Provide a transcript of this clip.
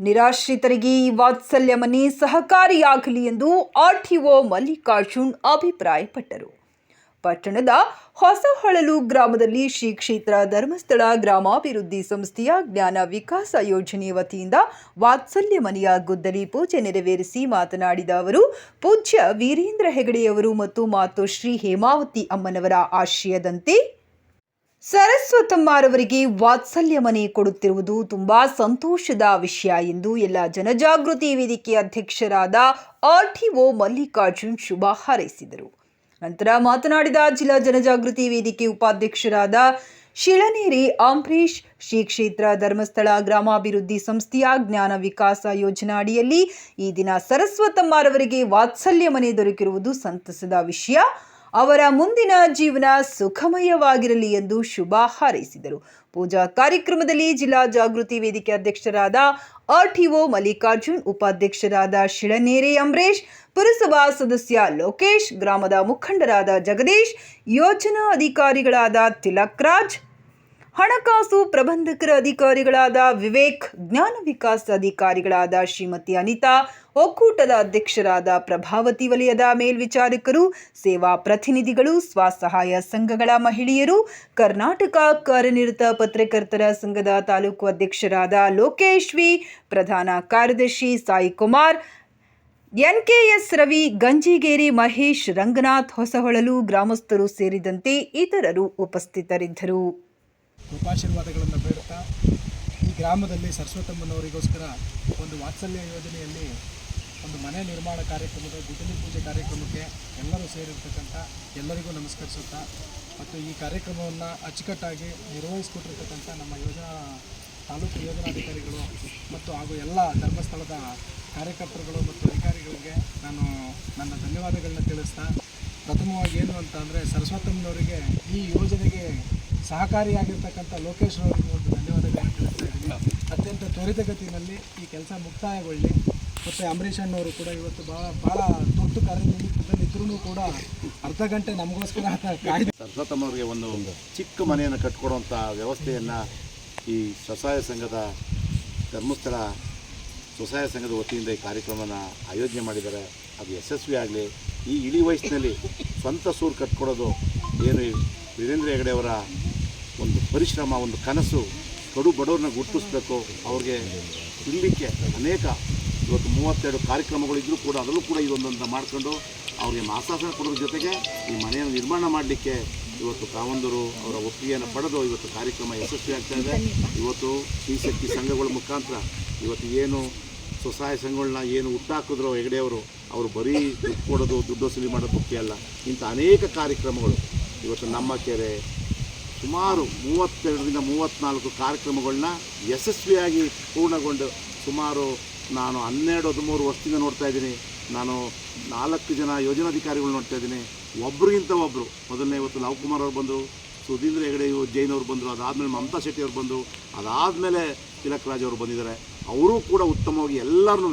ನಿರಾಶ್ರಿತರಿಗೆ ಈ ವಾತ್ಸಲ್ಯ ಮನೆ ಸಹಕಾರಿಯಾಗಲಿ ಎಂದು ಆರ್ಟಿಒ ಮಲ್ಲಿಕಾರ್ಜುನ್ ಅಭಿಪ್ರಾಯಪಟ್ಟರು. ಪಟ್ಟಣದ ಹೊಸಹೊಳಲು ಗ್ರಾಮದಲ್ಲಿ ಶ್ರೀ ಕ್ಷೇತ್ರ ಧರ್ಮಸ್ಥಳ ಗ್ರಾಮಾಭಿವೃದ್ಧಿ ಸಂಸ್ಥೆಯ ಜ್ಞಾನ ವಿಕಾಸ ಯೋಜನೆ ವತಿಯಿಂದ ವಾತ್ಸಲ್ಯ ಮನೆಯ ಗುದ್ದಲಿ ಪೂಜೆ ನೆರವೇರಿಸಿ ಮಾತನಾಡಿದ ಅವರು, ಪೂಜ್ಯ ವೀರೇಂದ್ರ ಹೆಗಡೆಯವರು ಮತ್ತು ಮಾತೋಶ್ರೀ ಹೇಮಾವತಿ ಅಮ್ಮನವರ ಆಶಯದಂತೆ ಸರಸ್ವತಮ್ಮರವರಿಗೆ ವಾತ್ಸಲ್ಯ ಮನೆ ಕೊಡುತ್ತಿರುವುದು ತುಂಬಾ ಸಂತೋಷದ ವಿಷಯ ಎಂದು ಎಲ್ಲ ಜನಜಾಗೃತಿ ವೇದಿಕೆ ಅಧ್ಯಕ್ಷರಾದ ಆರ್ಟಿಒ ಮಲ್ಲಿಕಾರ್ಜುನ್ ಶುಭ ಹಾರೈಸಿದರು. ನಂತರ ಮಾತನಾಡಿದ ಜಿಲ್ಲಾ ಜನಜಾಗೃತಿ ವೇದಿಕೆ ಉಪಾಧ್ಯಕ್ಷರಾದ ಶಿಳನೇರಿ ಅಂಬರೀಶ್ ಶ್ರೀ ಕ್ಷೇತ್ರ ಧರ್ಮಸ್ಥಳ ಗ್ರಾಮಾಭಿವೃದ್ಧಿ ಸಂಸ್ಥೆಯ ಜ್ಞಾನ ವಿಕಾಸ ಯೋಜನಾ ಅಡಿಯಲ್ಲಿ ಈ ದಿನ ಸರಸ್ವತಮ್ಮರವರಿಗೆ ವಾತ್ಸಲ್ಯ ಮನೆ ದೊರಕಿರುವುದು ಸಂತಸದ ವಿಷಯ. ಅವರ ಮುಂದಿನ ಜೀವನ ಸುಖಮಯವಾಗಿರಲಿ ಎಂದು ಶುಭ ಹಾರೈಸಿದರು. ಪೂಜಾ ಕಾರ್ಯಕ್ರಮದಲ್ಲಿ ಜಿಲ್ಲಾ ಜಾಗೃತಿ ವೇದಿಕೆ ಅಧ್ಯಕ್ಷರಾದ ಆರ್ಟಿಒ ಮಲ್ಲಿಕಾರ್ಜುನ್, ಉಪಾಧ್ಯಕ್ಷರಾದ ಶಿಳನೇರೆ ಅಂಬರೀಶ್ ಪುರಸಭಾ ಸದಸ್ಯ ಲೋಕೇಶ್, ಗ್ರಾಮದ ಮುಖಂಡರಾದ ಜಗದೀಶ್, ಯೋಜನಾ ಅಧಿಕಾರಿಗಳಾದ ತಿಲಕ್ ರಾಜ್ ಹಣಕಾಸು ಪ್ರಬಂಧಕರ ಅಧಿಕಾರಿಗಳಾದ ವಿವೇಕ್, ಜ್ಞಾನ ವಿಕಾಸ ಅಧಿಕಾರಿಗಳಾದ ಶ್ರೀಮತಿ ಅನಿತಾ, ಒಕ್ಕೂಟದ ಅಧ್ಯಕ್ಷರಾದ ಪ್ರಭಾವತಿ ವಲಯದ ಮೇಲ್ವಿಚಾರಕರು, ಸೇವಾ ಪ್ರತಿನಿಧಿಗಳು ಸ್ವಸಹಾಯ ಸಂಘಗಳ ಮಹಿಳೆಯರು, ಕರ್ನಾಟಕ ಕಾರ್ಯನಿರತ ಪತ್ರಕರ್ತರ ಸಂಘದ ತಾಲೂಕು ಅಧ್ಯಕ್ಷರಾದ ಲೋಕೇಶ್ ವಿ, ಪ್ರಧಾನ ಕಾರ್ಯದರ್ಶಿ ಸಾಯಿ ಕುಮಾರ್ ಎಸ್ ರವಿ, ಗಂಜಿಗೇರಿ ಮಹೇಶ್ ರಂಗನಾಥ್ ಹೊಸಹೊಳಲು ಗ್ರಾಮಸ್ಥರು ಸೇರಿದಂತೆ ಇತರರು ಉಪಸ್ಥಿತರಿದ್ದರು. ಕೃಪಾಶೀರ್ವಾದಗಳನ್ನು ಬೇಡುತ್ತಾ ಈ ಗ್ರಾಮದಲ್ಲಿ ಸರಸ್ವತಮ್ಮನವರಿಗೋಸ್ಕರ ಒಂದು ವಾತ್ಸಲ್ಯ ಯೋಜನೆಯಲ್ಲಿ ಒಂದು ಮನೆ ನಿರ್ಮಾಣ ಕಾರ್ಯಕ್ರಮದ ಗುದ್ದಲಿ ಪೂಜೆ ಕಾರ್ಯಕ್ರಮಕ್ಕೆ ಎಲ್ಲರೂ ಸೇರಿರ್ತಕ್ಕಂಥ ಎಲ್ಲರಿಗೂ ನಮಸ್ಕರಿಸುತ್ತಾ ಮತ್ತು ಈ ಕಾರ್ಯಕ್ರಮವನ್ನು ಅಚ್ಚುಕಟ್ಟಾಗಿ ನಿರ್ವಹಿಸಿಕೊಟ್ಟಿರ್ತಕ್ಕಂಥ ನಮ್ಮ ಯೋಜನಾ ತಾಲೂಕು ಯೋಜನಾಧಿಕಾರಿಗಳು ಮತ್ತು ಹಾಗೂ ಎಲ್ಲ ಧರ್ಮಸ್ಥಳದ ಕಾರ್ಯಕರ್ತರುಗಳು ಮತ್ತು ಅಧಿಕಾರಿಗಳಿಗೆ ನಾನು ನನ್ನ ಧನ್ಯವಾದಗಳನ್ನ ತಿಳಿಸ್ತಾ ಪ್ರಥಮವಾಗಿ ಏನು ಅಂತ ಅಂದರೆ ಸರಸ್ವತಮ್ಮನವರಿಗೆ ಈ ಯೋಜನೆಗೆ ಸಹಕಾರಿಯಾಗಿರ್ತಕ್ಕಂಥ ಲೋಕೇಶ್ ಅವರಿಗೆ ಒಂದು ಧನ್ಯವಾದಗಳನ್ನು ತಿಳಿಸ್ತಾ ಇದ್ದೀನಿ. ಅತ್ಯಂತ ತ್ವರಿತಗತಿಯಲ್ಲಿ ಈ ಕೆಲಸ ಮುಕ್ತಾಯಗೊಳ್ಳಿ. ಮತ್ತು ಅಂಬರೀಷ್ ಅಣ್ಣವರು ಕೂಡ ಇವತ್ತು ಭಾಳ ಭಾಳ ತುರ್ತು ಕಾರ್ಯನಿಮಿತ್ತದಲ್ಲಿ ಇದ್ರೂ ಕೂಡ ಅರ್ಧ ಗಂಟೆ ನಮಗೋಸ್ಕರ ಸರಸ್ವತಮ್ಮನವರಿಗೆ ಒಂದು ಚಿಕ್ಕ ಮನೆಯನ್ನು ಕಟ್ಕೊಡುವಂಥ ವ್ಯವಸ್ಥೆಯನ್ನು ಈ ಸ್ವಸಹಾಯ ಸಂಘದ ಧರ್ಮಸ್ಥಳ ಸ್ವಸಹಾಯ ಸಂಘದ ವತಿಯಿಂದ ಈ ಕಾರ್ಯಕ್ರಮನ ಆಯೋಜನೆ ಮಾಡಿದ್ದಾರೆ. ಅದು ಯಶಸ್ವಿ ಆಗಲಿ ಈ ಇಳಿ ವಯಸ್ಸಿನಲ್ಲಿ ಸ್ವಂತ ಸೂರು ಕಟ್ಕೊಡೋದು ಏನು ವೀರೇಂದ್ರ ಹೆಗಡೆಯವರ ಒಂದು ಪರಿಶ್ರಮ, ಒಂದು ಕನಸು, ಕಡು ಬಡವ್ರನ್ನ ಗುರುತಿಸ್ಬೇಕು, ಅವ್ರಿಗೆ ತಿನ್ನಲಿಕ್ಕೆ ಅನೇಕ ಇವತ್ತು ಮೂವತ್ತೆರಡು ಕಾರ್ಯಕ್ರಮಗಳಿದ್ದರೂ ಕೂಡ ಅದರಲ್ಲೂ ಕೂಡ ಇದೊಂದೊಂದು ಮಾಡ್ಕೊಂಡು ಅವ್ರಿಗೆ ಮಾಸಾಸನ ಕೊಡೋದ್ರ ಜೊತೆಗೆ ಈ ಮನೆಯನ್ನು ನಿರ್ಮಾಣ ಮಾಡಲಿಕ್ಕೆ ಇವತ್ತು ಕಾವಂದರು ಅವರ ಒಪ್ಪಿಗೆಯನ್ನು ಪಡೆದು ಇವತ್ತು ಕಾರ್ಯಕ್ರಮ ಯಶಸ್ವಿ ಆಗ್ತಾ ಇದೆ. ಇವತ್ತು ಈ ಶಕ್ತಿ ಸಂಘಗಳ ಮುಖಾಂತರ ಇವತ್ತು ಏನು ಸ್ವಸಹಾಯ ಸಂಘಗಳನ್ನ ಏನು ಹುಟ್ಟಾಕಿದ್ರು ಹೆಗಡೆಯವರು ಅವರು ಬರೀ ದುಡ್ಡು ಕೊಡೋದು, ದುಡ್ಡು ವಸೂಲಿ ಮಾಡೋದು ಮುಖ್ಯ ಅಲ್ಲ. ಇಂಥ ಅನೇಕ ಕಾರ್ಯಕ್ರಮಗಳು. ಇವತ್ತು ನಮ್ಮ ಕೆರೆ ಸುಮಾರು ಮೂವತ್ತೆರಡರಿಂದ ಮೂವತ್ತ್ನಾಲ್ಕು ಕಾರ್ಯಕ್ರಮಗಳನ್ನ ಯಶಸ್ವಿಯಾಗಿ ಪೂರ್ಣಗೊಂಡು ಸುಮಾರು ನಾನು ಹನ್ನೆರಡು, ಹದಿಮೂರು ವರ್ಷದಿಂದ ನೋಡ್ತಾ ಇದ್ದೀನಿ. ನಾನು ನಾಲ್ಕು ಜನ ಯೋಜನಾಧಿಕಾರಿಗಳು ನೋಡ್ತಾ ಇದ್ದೀನಿ. ಒಬ್ಬರಿಗಿಂತ ಒಬ್ಬರು ಮೊದಲನೇ ಇವತ್ತು ಲವಕುಮಾರ್ ಅವರು ಬಂದರು, ಸುಧೀಂದ್ರ ಹೆಗಡೆ ಜೈನ್ ಅವರು ಬಂದರು, ಅದಾದಮೇಲೆ ಮಮತಾ ಶೆಟ್ಟಿ ಅವರು ಬಂದರು, ಅದಾದಮೇಲೆ ತಿಲಕ್ ರಾಜ್ ಅವರು ಬಂದಿದ್ದಾರೆ. ಅವರೂ ಕೂಡ ಉತ್ತಮವಾಗಿ ಎಲ್ಲರನ್ನೂ